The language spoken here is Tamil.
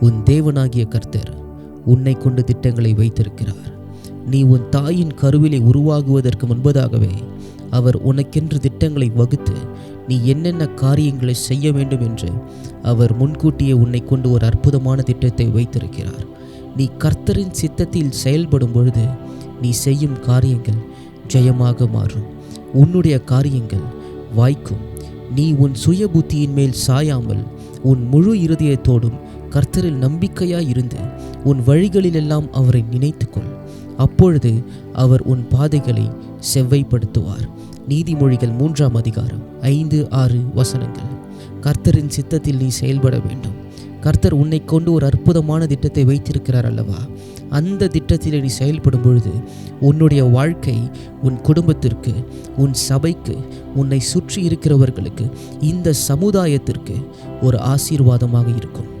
உன் தேவனாகிய கர்த்தர் உன்னை கொண்டு திட்டங்களை வைத்திருக்கிறார். நீ உன் தாயின் கருவிலை உருவாகுவதற்கு முன்பதாகவே அவர் உனக்கென்று திட்டங்களை வகுத்து நீ என்னென்ன காரியங்களை செய்ய வேண்டும் என்று அவர் முன்கூட்டியே உன்னை கொண்டு ஒரு அற்புதமான திட்டத்தை வைத்திருக்கிறார். நீ கர்த்தரின் சித்தத்தில் செயல்படும் பொழுது நீ செய்யும் காரியங்கள் ஜெயமாக மாறும். உன்னுடைய காரியங்கள் வாய்க்கும். நீ உன் சுய புத்தியின் மேல் சாயாமல் உன் முழு இருதயத்தோடும் கர்த்தரில் நம்பிக்கையாய் இருந்து உன் வழிகளிலெல்லாம் அவரை நினைத்துக்கொள். அப்பொழுது அவர் உன் பாதைகளை செவ்வைப்படுத்துவார். நீதிமொழிகள் மூன்றாம் அதிகாரம் ஐந்து ஆறு வசனங்கள். கர்த்தரின் சித்தத்தில் நீ செயல்பட வேண்டும். கர்த்தர் உன்னை கொண்டு ஒரு அற்புதமான திட்டத்தை வைத்திருக்கிறார் அல்லவா? அந்த திட்டத்தில் நீ செயல்படும் பொழுது உன்னுடைய வாழ்க்கை உன் குடும்பத்திற்கு உன் சபைக்கு உன்னை சுற்றி இருக்கிறவர்களுக்கு இந்த சமுதாயத்திற்கு ஒரு ஆசீர்வாதமாக இருக்கும்.